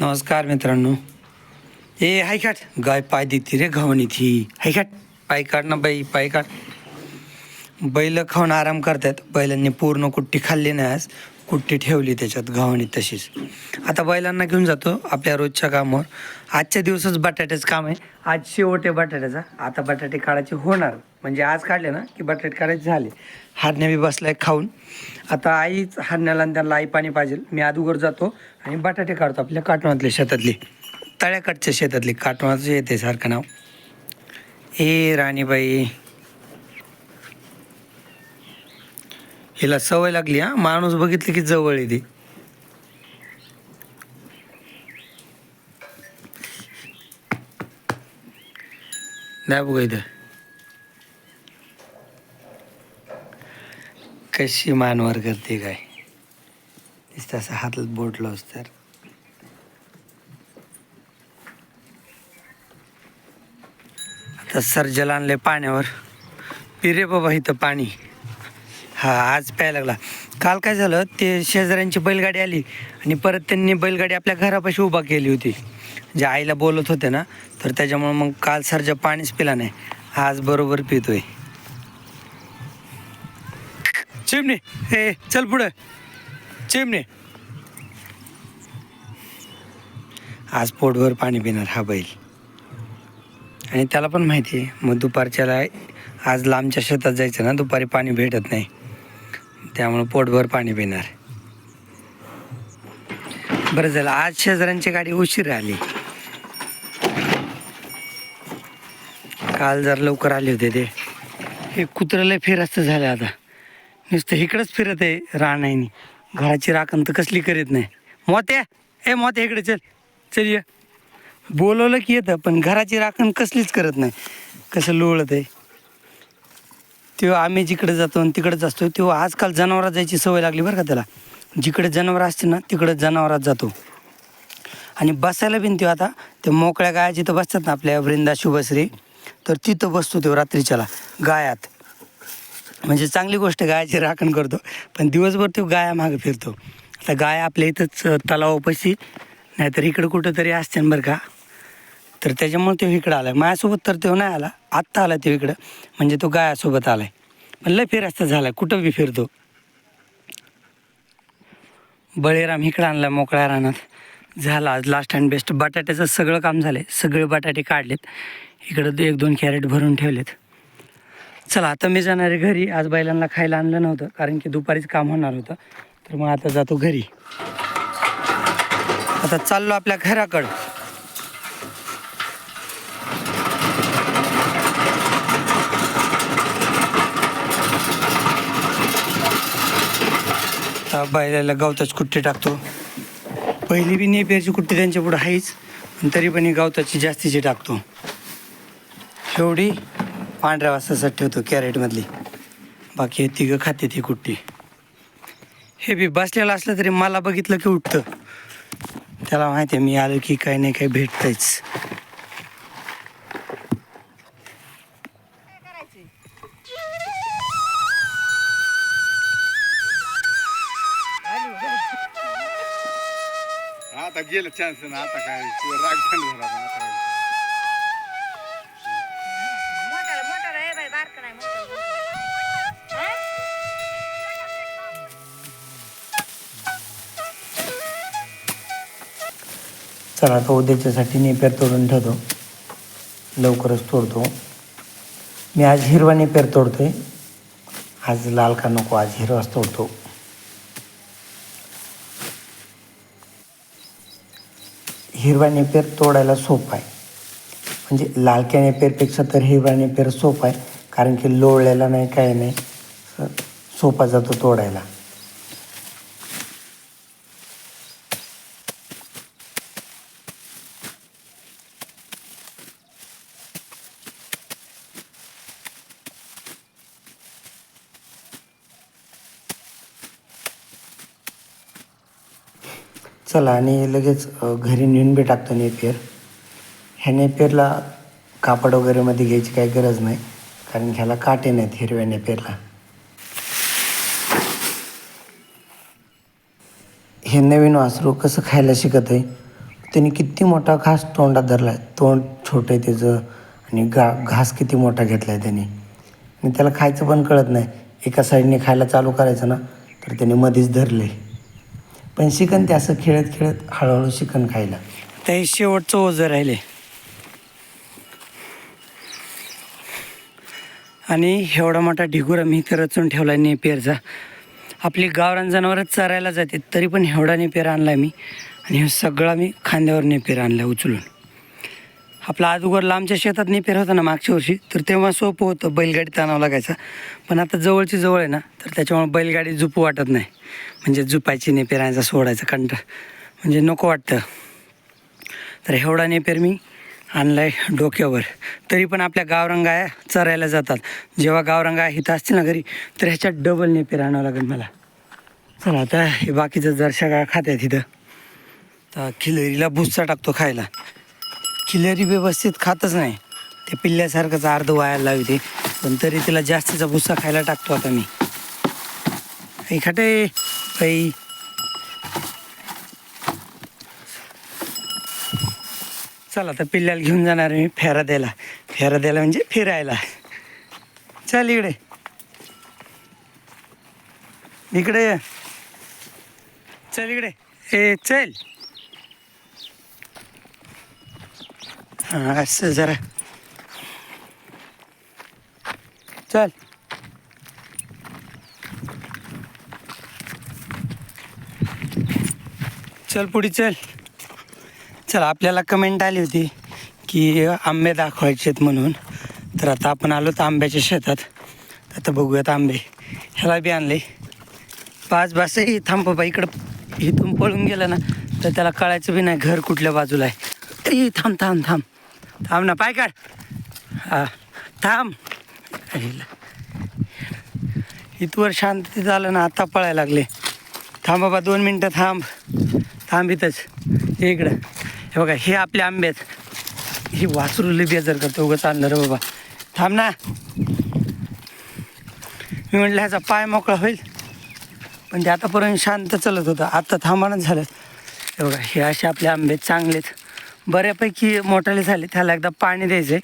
नमस्कार मित्रांनो. ए हायकाट गाय पाय देते रे घावणी थी हायकाट पाय काढ ना बाई पाय काढ बैल खाऊन आराम करतात. बैलांनी पूर्ण कुट्टी खाल्ली नाही आज. कुट्टी ठेवली त्याच्यात घावणी तशीच. आता बैलांना घेऊन जातो आपल्या रोजच्या कामावर. आजच्या दिवसच बटाट्याचं काम आहे. आज शेवट आहे बटाट्याचा. आता बटाटे काढायचे होणार. म्हणजे आज काढले ना की बटाटे काढायचे झाले. हरण्या बी बसलाय खाऊन. आता आईच हारण्याला आणि त्यांना आई पाणी पाहिजे. मी अदुगर जातो आणि बटाटे काढतो आपल्या काटवातले शेतातले. तळ्याकडच्या शेतातली. काटवाचं येते सारखं नाव. ए राणीबाई. हिला सवय लागली हा? माणूस बघितली की जवळ येते. नाही बघा इथं. कशी मानवर करते काय? नुसतं असं हातात बोट लावस तर. आता सर्जल आणले पाण्यावर. पिरे बाबा इथं पाणी. हा आज प्यायला लागला. काल काय झालं ते शेजाऱ्यांची बैलगाडी आली आणि परत त्यांनी बैलगाडी आपल्या घरापाशी उभा केली होती. जे आईला बोलत होते ना तर त्याच्यामुळे मग काल सरजा पाणीच पिला नाही. आज बरोबर पितोय. चिमणे. हे चल पुढं. चिमणे. आज पोटभर पाणी पिणार हा बैल. आणि त्याला पण माहिती आहे मग दुपारच्याला आज लांबच्या शेतात जायचं ना दुपारी पाणी भेटत नाही. त्यामुळं पोटभर पाणी पिणार. बरं झालं आज शेजाऱ्यांची गाडी उशीर आली. काल जर लवकर आले होते ते. हे कुत्र्याला फेरास्त झालं आता. नुसतं इकडंच फिरत आहे राणाईनी. घराची राखण तर कसली करीत नाही. मोत्या ए मोत्या इकडे चल चल ये. बोलवलं की येतं पण घराची राखण कसलीच करत नाही. कसं लोळत आहे. तेव्हा आम्ही जिकडे जातो आणि तिकडेच असतो तेव्हा आजकाल जनावरात जायची सवय लागली बरं का त्याला. जिकडे जनावर असते ना तिकडे जनावरात जातो. आणि बसायला बिन तेव्हा आता. ते मोकळ्या गाया जिथं बसतात ना आपल्या वृंदा शुभश्री तर तिथं बसतो तेव्हा रात्रीच्याला गायात. म्हणजे चांगली गोष्ट गायाची राखण करतो. पण दिवसभर तो गाया मागं फिरतो. आता गाय आपल्या इथंच तलावापाशी नाहीतर इकडं कुठं तरी असते बरं का. तर त्याच्यामुळे तो इकडं आला माझ्यासोबत तर तो नाही आला. आत्ता आला तो इकडं. म्हणजे तो गायासोबत आलाय. पण लय फिरायचा झाला कुठं बी फिरतो. बळीराम इकडं आणला मोकळ्या रानात. झाला आज लास्ट अँड बेस्ट बटाट्याचं सगळं काम झालं आहे सगळे बटाटे काढलेत. इकडं एक दोन कॅरेट भरून ठेवलेत. चला आता मी जाणार आहे घरी. आज बैलांना खायला आणलं नव्हतं कारण की दुपारीच काम होणार होतं. तर मग आता जातो घरी. आता चाललो आपल्या घराकडं. आता बैलाला गवताची कुट्टी टाकतो. पहिली बी नेपेरची कुट्टी त्यांच्या पुढे आहेच पण तरी पण ही गवताची जास्तीची टाकतो. एवढी पांढऱ्या वासासाठी ठेवतो कॅरेटमधली. बाकी तिघं खाते ती कुट्टी. हे बी बसलेलं असलं तरी मला बघितलं की उठतं. त्याला माहिती आहे मी आलो की काही नाही काही भेटतंच आता गेलं चान्स ना आता काय राग झाला चला आता उद्याच्यासाठी नेपेर तोडून ठेवतो. लवकरच तोडतो. मी आज हिरवा नेपेर आहे आज लाल का नको आज हिरवाच तोडतो. हिरवा नेपेर तोडायला सोपं आहे. म्हणजे लालक्या नेपेरपेक्षा तर हिरवा नेपेर सोपं आहे. कारण की लोळलेला नाही काय नाही. सोपा जातो तोडायला. चला आणि लगेच घरी नेऊन बी टाकतो नेपियर. ह्या नेपियरला कापड वगैरेमध्ये घ्यायची काही गरज नाही कारण ह्याला काटे नाहीत हिरव्या नेपियरला. हे नवीन वासरू कसं खायला शिकत आहे? त्याने किती मोठा घास तोंडात धरला आहे तोंड छोटं आहे त्याचं आणि गा घास किती मोठा घेतला आहे त्याने. आणि त्याला खायचं पण कळत नाही. एका साईडने खायला चालू करायचं ना तर त्याने मध्येच धरले पण शिकन ते असं खेळत खेळत हळूहळू शिकन खायला ते शेवटचं ओझं राहिले. आणि एवढा मोठा ढिगुरा मी इथं रचून ठेवला आहे नेपियरचा. आपली गावरान जनावरच चरायला जाते तरी पण एवढा नेपेर आणला मी. आणि हे सगळा मी खांद्यावर नेपेर आणला उचलून. आपला अगोदर लांबच्या शेतात नाही होता ना मागच्या वर्षी तर तेव्हा सोपं होतं बैलगाडी ताणावं लागायचा. पण आता जवळची जवळ आहे ना तर त्याच्यामुळे बैलगाडी झुपू वाटत नाही. म्हणजे झुपायची नाही पेरायचा सोडायचा कंटा. म्हणजे नको वाटतं. तर एवढा नेपेर मी आणला आहे डोक्यावर. तरी पण आपल्या गावरंगाया चरायला जातात. जेव्हा गावरंगाया हिथं असतील ना घरी तर ह्याच्यात डबल नेपेर आणावं लागेल मला. चला आता हे बाकीचं जरशा गाय खात्यात इथं. तर खिलरीला भुस्सा टाकतो खायला. खिलरी व्यवस्थित खातच नाही. ते पिल्ल्यासारखंच अर्ध वायाला लावते. पण तरी तिला जास्तीचा भुसा खायला टाकतो आता मी. आई खाटे. बाई चला आता पिल्ल्याला घेऊन जाणार मी फेरा द्यायला. फेरा द्यायला म्हणजे फिरायला. चल इकडे. इकडे चल इकडे. ए चल. असं जरा. चल. चल पुढे चल. चल आपल्याला कमेंट आली होती की आंबे दाखवायचेत म्हणून. तर आता आपण आलो तर आंब्याच्या शेतात. आता बघूयात आंबे. ह्याला बी आणले. पाच बासही थांब बाबा इकडं इथून पळून गेलं ना तर त्याला कळायचं बी नाही घर कुठल्या बाजूला आहे. थांब थांब थांब. थांब ना पाय काढ. हा थांब. आईला. इथवर शांती झालं ना आता पळायला लागले. थांब बाबा दोन मिनटं थांब. थांब इथंच. हे इकडं. हे बघा हे आपले आंबे आहेत. ही वासरूली बेजार करतो उगं चालणार रे बाबा. थांब ना. मी म्हटलं ह्याचा पाय मोकळा होईल. पण ते आतापर्यंत शांत चालत होतं. आता थांबानच झालं. हे बघा हे असे आपले आंबे चांगलेत बऱ्यापैकी मोठाले झाले त्याला एकदा पाणी द्यायचं आहे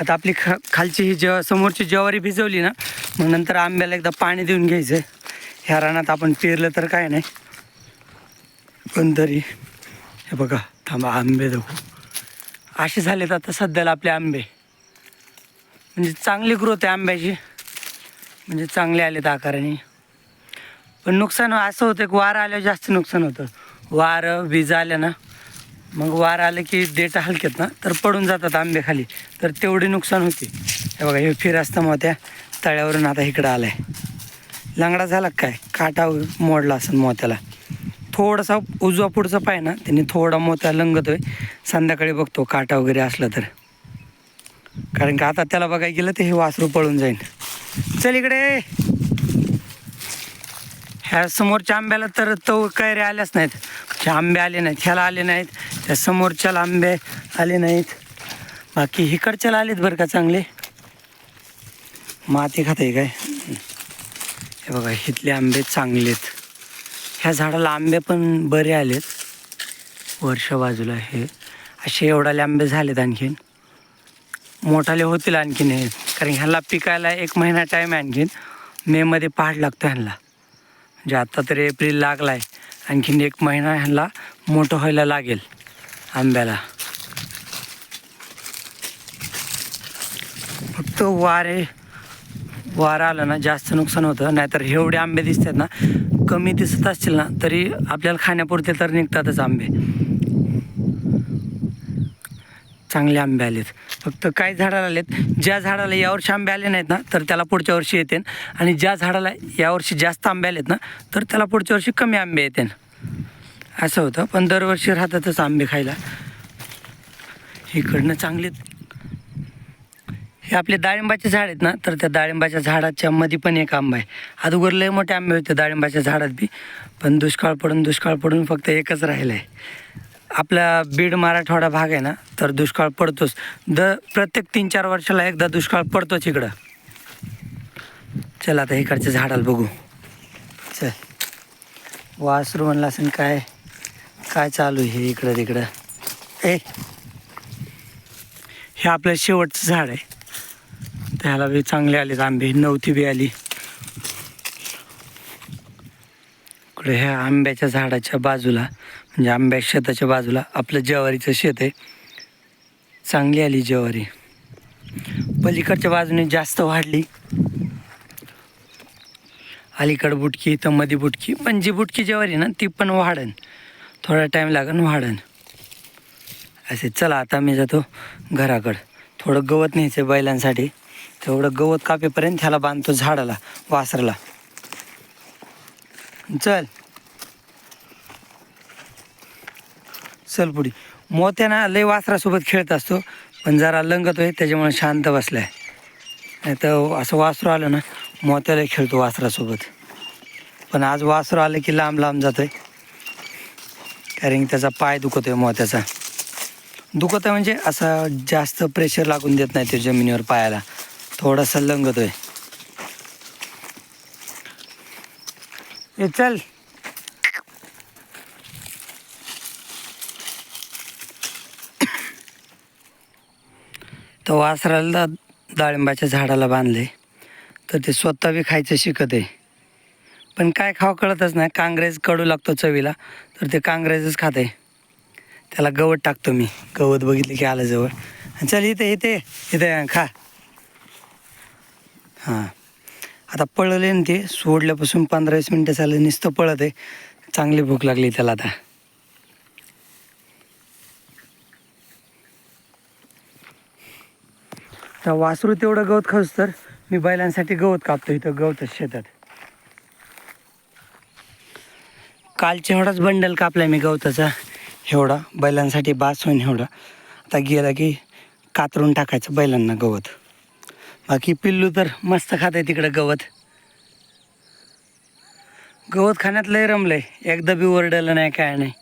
आता आपली ख खालची ही जेव्हा समोरची ज्वारी भिजवली ना मग नंतर आंब्याला एकदा पाणी देऊन घ्यायचं आहे ह्या रानात आपण पेरलं तर काय नाही. पण तरी हे बघा थांबा आंबे दाखवू असे झालेत आता सध्याला आपले आंबे. म्हणजे चांगली ग्रोथ आहे आंब्याची. म्हणजे चांगले आलेत आकाराने. पण नुकसान असं होतं की वारं आल्यावर जास्त नुकसान होतं. वारं वीज आल्या ना मग वार आलं की देठं हलक्यात ना तर पडून जातात आंबे खाली. तर तेवढी नुकसान होते. हे बघा हे फिर असतं मोत्या तळ्यावरून आता इकडं आलाय. लंगडा झाला काय? काटा मोडला असेल मोत्याला. थोडासा उजवा पुढचा पाय ना त्यांनी थोडा मोत्या लंगतोय. संध्याकाळी बघतो काटा वगैरे असला तर. कारण का आता त्याला बघायला गेलं तर हे वासरू पळून जाईल चल इकडे. ह्या समोरच्या आंब्याला तर तो कैरे आल्याच नाहीत. हे आंबे आले नाहीत ह्याला आले नाहीत. त्या समोरच्याला आंबे आले नाहीत. बाकी इकडच्याला आलेत बरं का चांगले? माती खाते काय? हे बघा इथले आंबे चांगलेत. ह्या झाडाला आंबे पण बरे आलेत. वर्ष बाजूला हे. असे एवढाले आंबे झालेत आणखीन. मोठाले होतील आणखीन हे. कारण ह्याला पिकायला एक महिना टाईम आहे आणखीन. मेमध्ये पहाड लागतो ह्यांना. म्हणजे आता तर एप्रिल लागला आहे आणखीन एक महिना ह्यांना मोठं व्हायला लागेल आंब्याला. फक्त वारे वारं आलं ना जास्त नुकसान होतं. नाहीतर एवढे आंबे दिसतात ना कमी दिसत असतील ना तरी आपल्याला खाण्यापुरते तर निघतातच आंबे. चांगले आंबे आलेत. फक्त काही झाडाला आलेत ज्या झाडाला यावर्षी आंबे आले नाहीत ना तर त्याला पुढच्या वर्षी येते. आणि ज्या झाडाला यावर्षी जास्त आंबे आलेत ना तर त्याला पुढच्या वर्षी कमी आंबे येते. असं होतं. पण दरवर्षी राहतातच आंबे खायला. इकडनं चांगले हे आपले डाळिंबाचे झाड आहेत ना तर त्या डाळिंबाच्या झाडाच्या मध्ये पण एक आंबा आहे. अगोदर लय मोठे आंबे होते डाळिंबाच्या झाडात बी. पण दुष्काळ पडून दुष्काळ पडून फक्त एकच राहिलं आहे आपला बीड मराठवाडा भाग आहे ना तर दुष्काळ पडतोच. द प्रत्येक तीन चार वर्षाला एकदा दुष्काळ पडतोच इकडं. चला आता इकडच्या झाडाला बघू. चल. वासरू म्हणला असेल काय काय चालू आहे हे इकडं तिकडं? ए! हे आपलं शेवटचं झाड आहे. त्याला बी चांगले आले आंबे नवती बी आली. इकडे ह्या आंब्याच्या झाडाच्या बाजूला म्हणजे आंब्या शेताच्या बाजूला आपलं ज्वारीचं शेत आहे. चांगली आली ज्वारी. पलीकडच्या बाजूने जास्त वाढली. अलीकड बुटकी तर मधी बुटकी. पण जी बुटकी ज्वारी ना ती पण वाढन. थोडा टाईम लागन वाढन. असे चला आता मी जातो घराकडं. थोडं गवत न्यायचं आहे बैलांसाठी. तेवढं गवत कापेपर्यंत ह्याला बांधतो झाडाला वासराला. चल. चल पुढे मोत्या लय वासरासोबत खेळत असतो पण जरा लंगतोय त्याच्यामुळे शांत बसलाय. नाही तर असं वासरू आलं ना मोत्याला खेळतो वासरासोबत. पण आज वासरू आलं की लांब लांब जातो आहे कारण की त्याचा पाय दुखतोय मोत्याचा. दुखत आहे म्हणजे असा जास्त प्रेशर लागून देत नाही ते जमिनीवर पायाला. थोडासा लंगतोय ए चल. तर वासराला डाळिंबाच्या झाडाला बांधले. तर ते स्वतः बी खायचं शिकत आहे. पण काय खावं कळतच नाही. कांग्रेस कडू लागतो चवीला तर ते कांग्रेसच खात आहे. त्याला गवत टाकतो मी. गवत बघितलं की आलं जवळ. चल इथे इथे इथे खा. हां. आता पळले ना ते सोडल्यापासून पंधरा वीस मिनटं झालं नुसतं पळत आहे. चांगली भूक लागली त्याला आता. तर वासरू तेवढं गवत खाऊस तर मी बैलांसाठी गवत कापतो इथं गवतच शेतात. कालच्या एवढाच बंडल कापलाय मी गवताचा एवढा बैलांसाठी बास होईन एवढा. आता गेला की कातरून टाकायचं बैलांना गवत. बाकी पिल्लू तर मस्त खात आहे तिकडं गवत. गवत खाण्यात लय रमलंय एकदा बी ओरडलं नाही काय नाही.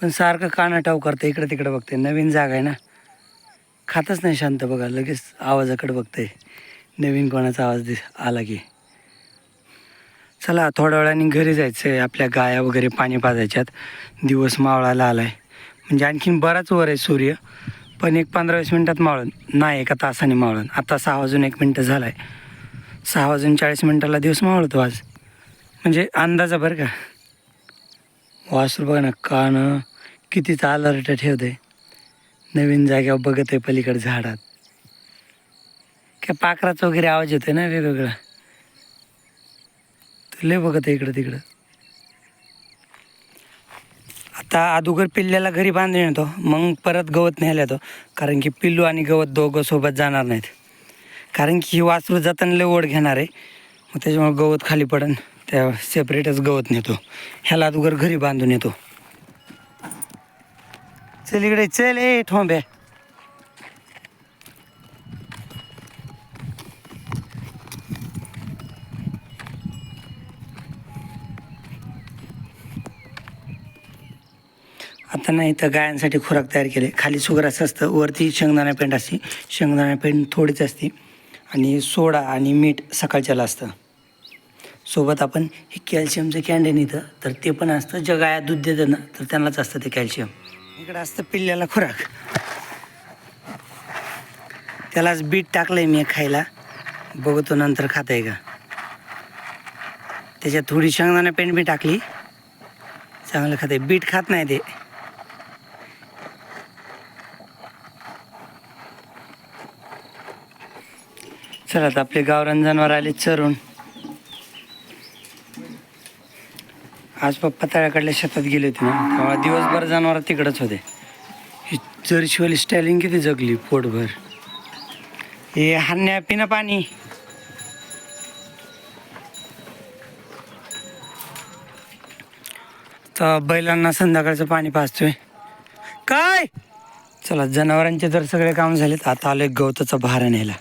पण सारखं काना टाव करतं इकडं तिकडं बघते नवीन जागा आहे ना. खातच नाही शांत बघा लगेच आवाजाकडे बघतंय. नवीन कोणाचा आवाज दिस आला की. चला थोड्या वेळाने घरी जायचं आहे आपल्या गाया वगैरे पाणी पाजायच्यात. दिवस मावळायला आला आहे म्हणजे आणखीन बराच वर आहे सूर्य पण एक पंधरा वीस मिनटात मावळण. नाही एका तासाने मावळण. आता सहा वाजून एक मिनटं झाला आहे सहा वाजून चाळीस मिनटाला दिवस मावळतो आज. म्हणजे अंदाजा बरं का? वासरू बघा ना कानं कितीचा अलर्ट ठेवते नवीन जाग्यावर बघत आहे पलीकडे झाडात. काय पाखराचा वगैरे आवाज येतोय ना वेगवेगळा. तर लय बघत आहे इकडं तिकडं. आता अदोगर पिल्ल्याला घरी बांधून येतो मग परत गवत न्यायला येतो. कारण की पिल्लू आणि गवत दोघं सोबत जाणार नाहीत. कारण की ही वासरू जाताना लय ओढ घेणार आहे. मग त्याच्यामुळे गवत खाली पडन त्या सेपरेटच गवत नेतो. ह्याला अगोदर घरी बांधून येतो. चल इकडे चल ए ठोंब्या आता नाही तर गायांसाठी खुराक तयार केले. खाली सुग्रास असतं वरती शेंगदाणा पेंट असते. शेंगदाणा पेंट थोडीच असते. आणि सोडा आणि मीठ सकाळच्याला असतं. सोबत आपण हे कॅल्शियमचं कॅन्डेन इथं तर ते पण असतं. ज्या गाया दूध देतात ना तर त्यांनाच असतं ते कॅल्शियम. इकडं असतं पिल्ल्याला खुराक. त्यालाच बीट टाकलंय मी खायला. बघतो नंतर खात आहे का. त्याच्यात थोडी शेंगदाणा पेंट बी टाकली. चांगलं खाते बीट खात नाही ते. चला आता आपले गावरान जनावर आले चरून. आज पप्पा तळ्याकडल्या शेतात गेले होते ना तेव्हा दिवसभर जनावर तिकडंच होते. ही जर्शीवाली स्टायलिंग किती जगली पोटभर. हे हान्या पिणं पाणी. तर बैलांना संध्याकाळचं पाणी पाचतोय काय? चला जनावरांचे तर सगळे काम झालेत. आता आलोय गवताचा भारा न्यायला.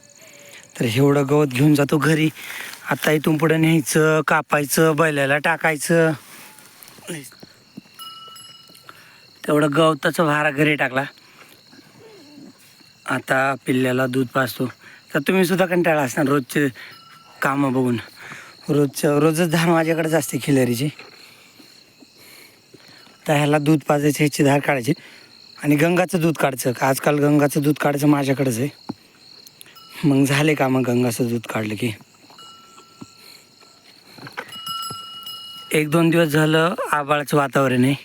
तर एवढं गवत घेऊन जातो घरी. आता इथून पुढं न्यायचं कापायचं बैलाला टाकायचं. तेवढं गवताचा भारा घरी टाकला. आता पिल्ल्याला दूध पाजतो. तर तुम्ही सुद्धा कंटाळा असणार रोजचे कामं बघून. रोजचं रोजच धार माझ्याकडेच असते खिलरीची. तर ह्याला दूध पाजायचं ह्याची धार काढायची. आणि गंगाचं दूध काढायचं. का आजकाल गंगाचं दूध काढायचं माझ्याकडेच आहे. मग झाले का मग गंगाचं दूध काढलं की. एक दोन दिवस झालं आबाळाचं वातावरण आहे.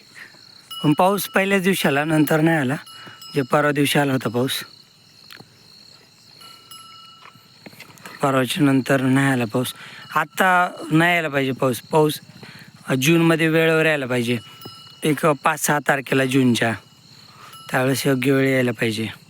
पण पाऊस पहिल्याच दिवशी आला नंतर नाही आला. जे परवा दिवशी आला होता पाऊस. परवाच्या नंतर नाही आला पाऊस. आत्ता नाही यायला पाहिजे पाऊस. पाऊस जूनमध्ये वेळेवर यायला पाहिजे. एक पाच सहा तारखेला जूनच्या. त्यावेळेस योग्य वेळ यायला पाहिजे.